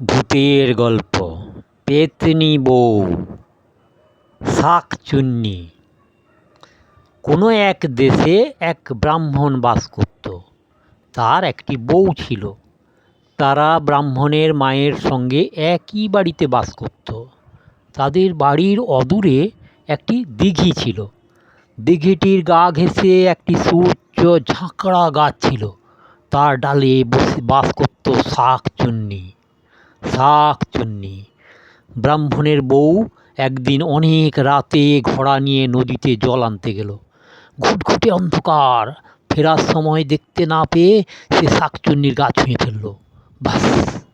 ভূতের গল্প। পেতনি বউ শাঁকচুন্নি কোনো এক দেশে এক ব্রাহ্মণ বাস করত। তার একটি বউ ছিল। তারা ব্রাহ্মণের মায়ের সঙ্গে একই বাড়িতে বাস করত। তাদের বাড়ির অদূরে একটি দিঘি ছিল। দিঘিটির গা ঘেঁষে একটি সুউচ্চ ঝাঁকড়া গাছ ছিল। তার ডালে বসে বাস করত শাঁকচুন্নি শাঁকচুন্নি ব্রাহ্মণের বউ একদিন অনেক রাতে ঘোড়া নিয়ে নদীতে জল আনতে গেল। ঘুটঘুটে অন্ধকার, ফেরার সময় দেখতে না পেয়ে সে শাঁকচুন্নির গা ছুঁয়ে ফেলল। ব্যাস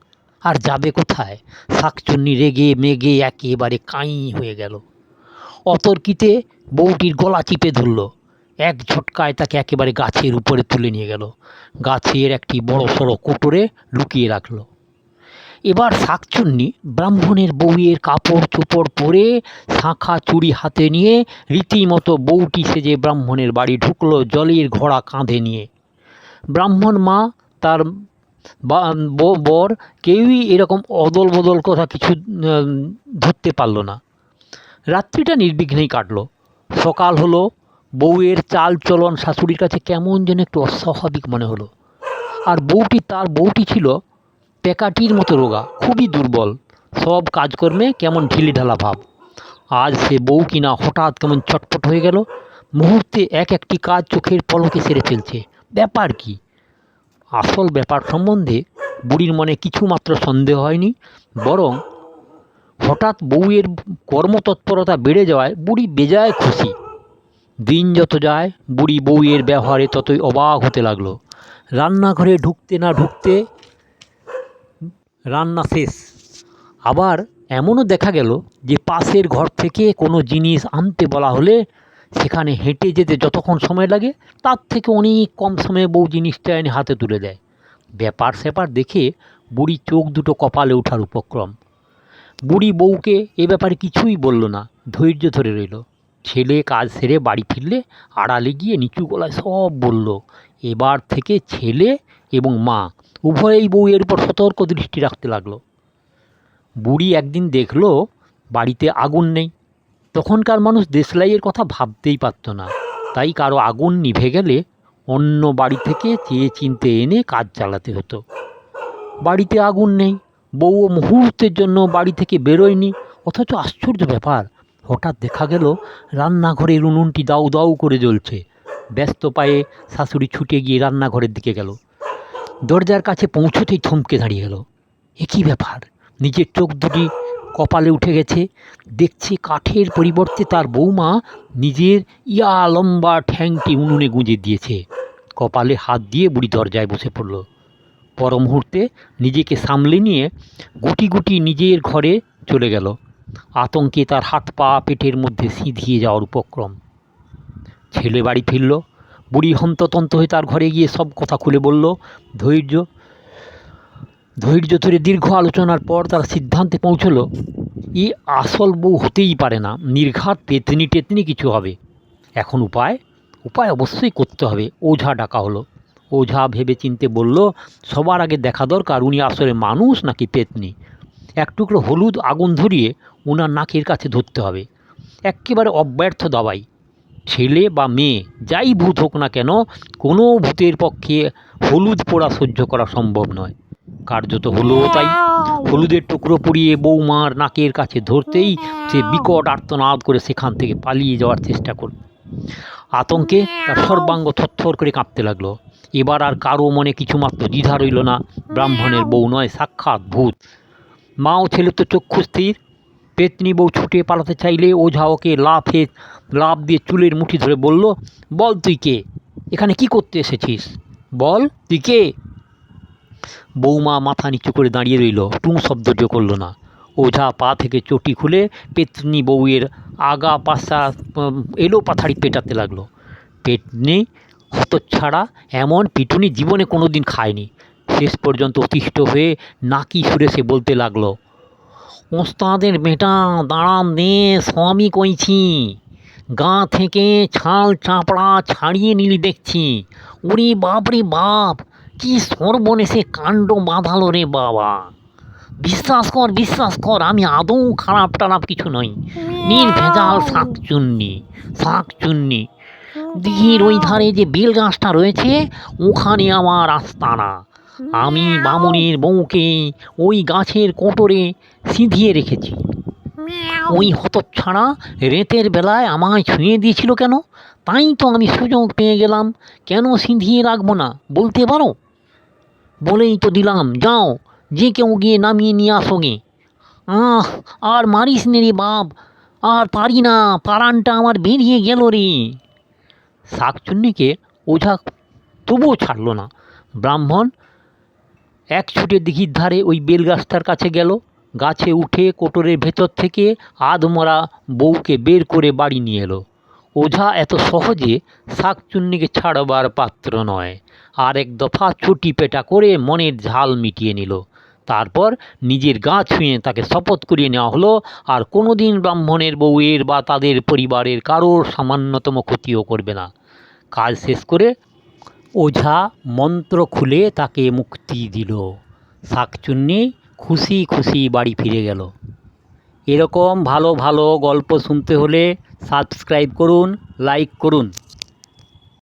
আর যাবে কোথায়? শাঁকচুন্নি রেগে মেগে একেবারে কাঁই হয়ে গেল। অতর্কিতে বউটির গলা চিপে ধরল। এক ঝটকায় তাকে একেবারে গাছের উপরে তুলে নিয়ে গেল। গাছের একটি বড় সড়ো কোটরে লুকিয়ে রাখল। এবার শাকচুন্নি ব্রাহ্মণের বউয়ের কাপড় চোপড় পরে শাঁখা চুড়ি হাতে নিয়ে রীতিমতো বউটি সেজে ব্রাহ্মণের বাড়ি ঢুকলো জলের ঘোড়া কাঁধে নিয়ে। ব্রাহ্মণ মা তার বর কেউই এরকম অদল বদল কথা কিছু ধরতে পারল না। রাত্রিটা নির্বিঘ্নেই কাটলো। সকাল হলো, বউয়ের চাল চলন শাশুড়ির কাছে কেমন যেন একটু অস্বাভাবিক মনে হলো। আর বউটি, তার বউটি ছিল পেকাটির মতো রোগা, খুবই দুর্বল। সব কাজকর্মে কেমন ঢিলেঢালা ভাব। আজ সে বউ কিনা হঠাৎ কেমন ছটফট হয়ে গেল। মুহূর্তে এক একটি কাজ চোখের পলকে সেরে ফেলছে। ব্যাপার কি? আসল ব্যাপার সম্বন্ধে বুড়ির মনে কিছুমাত্র সন্দেহ হয়নি, বরং হঠাৎ বউয়ের কর্মতৎপরতা বেড়ে যাওয়ায় বুড়ি বেজায় খুশি। দিন যত যায়, বুড়ি বউয়ের ব্যবহারে ততই অবাক হতে লাগল। রান্নাঘরে ঢুকতে না ঢুকতে রান্না শেষ। আবার এমনও দেখা গেল যে পাশের ঘর থেকে কোনো জিনিস আনতে বলা হলে সেখানে হেঁটে যেতে যতক্ষণ সময় লাগে, তার থেকে অনেক কম সময়ে বউ জিনিসটা এনে হাতে তুলে দেয়। ব্যাপার স্যাপার দেখে বুড়ি চোখ দুটো কপালে ওঠার উপক্রম। বুড়ি বউকে এ ব্যাপারে কিছুই বলল না, ধৈর্য ধরে রইল। ছেলে কাজ সেরে বাড়ি ফিরলে আড়ালে গিয়ে নিচু গলায় সব বলল, এবার থেকে ছেলে এবং মা উভয়েই বউয়ের উপর সতর্ক দৃষ্টি রাখতে লাগল। বুড়ি একদিন দেখল, বাড়িতে আগুন নেই। তখনকার মানুষ দেশলাইয়ের কথা ভাবতেই পারতো না। তাই কারও আগুন নিভে গেলে অন্য বাড়ি থেকে চেয়ে চিনতে এনে কাজ চালাতে হতো। বাড়িতে আগুন নেই। বউও মুহূর্তের জন্য বাড়ি থেকে বেরোয়নি। অথচ আশ্চর্য ব্যাপার, হঠাৎ দেখা গেল, রান্নাঘরের উনুনটি দাউ দাউ করে জ্বলছে। ব্যস্ত পায়ে শাশুড়ি ছুটে গিয়ে রান্নাঘরের দিকে গেল। দরজার কাছে পৌঁছতেই থমকে দাঁড়িয়ে গেল। এ কী ব্যাপার, নিজের চোখ দুটি কপালে উঠে গেছে। দেখছে কাঠের পরিবর্তে তার বৌমা নিজের ইয়া লম্বা ঠ্যাংটি উনুনে গুঁজে দিয়েছে। কপালে হাত দিয়ে বুড়ি দরজায় বসে পড়ল। পর মুহূর্তে নিজেকে সামলে নিয়ে গুটি গুটি নিজের ঘরে চলে গেল। আতঙ্কে তার হাত পা পেটের মধ্যে সিঁধিয়ে যাওয়ার উপক্রম। ছেলে বাড়ি ফিরল। বুড়ি হন্ততন্ত হয়ে তার ঘরে গিয়ে সব কথা খুলে বলল, ধৈর্য ধৈর্য ধরে দীর্ঘ আলোচনার পর তারা সিদ্ধান্তে পৌঁছলো ই আসল বউ হতেই পারে না, নির্ঘাত পেতনি টেতনি কিছু হবে। এখন উপায় উপায় অবশ্যই করতে হবে। ওঝা ডাকা হলো। ওঝা ভেবে চিনতে বলল, সবার আগে দেখা দরকার উনি আসলে মানুষ নাকি পেতনি এক টুকরো হলুদ আগুন ধরিয়ে ওনার নাকের কাছে ধরতে হবে। একেবারে অব্যর্থ দাবাই। ছেলে বা মেয়ে যাই ভূত হোক না কেন কোনো ভূতের পক্ষে হলুদ পোড়া সহ্য করা সম্ভব নয়। কার্যত হলো তাই। হলুদের টুকরো পুড়িয়ে বৌমার নাকের কাছে ধরতেই সে বিকট আর্তনাদ করে সেখান থেকে পালিয়ে যাওয়ার চেষ্টা করল। আতঙ্কে তার সর্বাঙ্গ থরথর করে কাঁপতে লাগল। এবার আর কারও মনে কিছুমাত্র দ্বিধা রইল না। ব্রাহ্মণের বউ নয় সাক্ষাৎ ভূত। মা ও ছেলে তো চক্ষু স্থির। পেতনি বউ ছুটে পালাতে চাইলে ওঝা ওকে লাফে, লাফ দিয়ে চুলের মুঠি ধরে বলল, বল তুই কে? এখানে কি করতে এসেছিস? বল, তুই কে? বৌমা মাথা নিচু করে দাঁড়িয়ে রইল, টুঁ শব্দটিও করল না। ওঝা পা থেকে চটি খুলে পেতনি বউয়ের আগা পাশা এলো পাথাড়ি পেটাতে লাগল। পেতনি হতচ্ছাড়া এমন পিটুনি জীবনে কোনো দিন খায়নি। শেষ পর্যন্ত অতিষ্ঠ হয়ে নাকি সুরে সে বলতে লাগল ওস্তাদের বেটা, দাঁড়ান দে স্বামী কইছি। গা থেকে ছাল চাপড়া ছাড়িয়ে নিলি দেখছি। ওরে বাপ রে বাপ, কি সর্বনেশে কাণ্ড বাঁধালো রে বাবা। বিশ্বাস কর বিশ্বাস কর, আমি আদৌ খারাপ টারাপ কিছু নই। নির্ভেজাল শাক চুন্নি। দিঘির ওই ধারে যে বেল গাছটা রয়েছে, ওখানে আমার আস্তানা। আমি বামুনের বউকে ওই গাছের কোটরে সিঁধিয়ে রেখেছি। ওই হতচ্ছাড়া রেতের বেলায় আমায় ছুঁয়ে দিয়েছিল কেন? তাই তো আমি সুযোগ পেয়ে গেলাম। কেন সিঁধিয়ে রাখব না? বলতে পারো? বলেই তো দিলাম যাও যে কেউ গিয়ে নামিয়ে নিয়ে আসো গে। আহ আর মারিস নে রে বাপ আর পারি না পারানটা আমার বেরিয়ে গেল রে। শাকচুন্নিকে ওঝা তবুও ছাড়লো না। ব্রাহ্মণ এক ছুটে দিঘির ধারে ওই বেল গাছটার কাছে গেল। গাছে উঠে কোটরের ভেতর থেকে আধমরা বউকে বের করে বাড়ি নিয়ে এলো। ওঝা এত সহজে শাকচুন্নিকে ছাড়বার পাত্র নয়। আর এক দফা চটি পেটা করে মনের ঝাল মিটিয়ে নিল। তারপর নিজের গা ছুঁয়ে তাকে শপথ করিয়ে নেওয়া হলো, আর কোনোদিন ব্রাহ্মণের বউয়ের বা তাদের পরিবারের কারোর সামান্যতম ক্ষতিও করবে না। কাজ শেষ করে ওঝা মন্ত্র খুলে তাকে মুক্তি দিল। শাকচুন্নি খুশি খুশি বাড়ি ফিরে গেল। এরকম ভালো ভালো গল্প শুনতে হলে সাবস্ক্রাইব করুন লাইক করুন।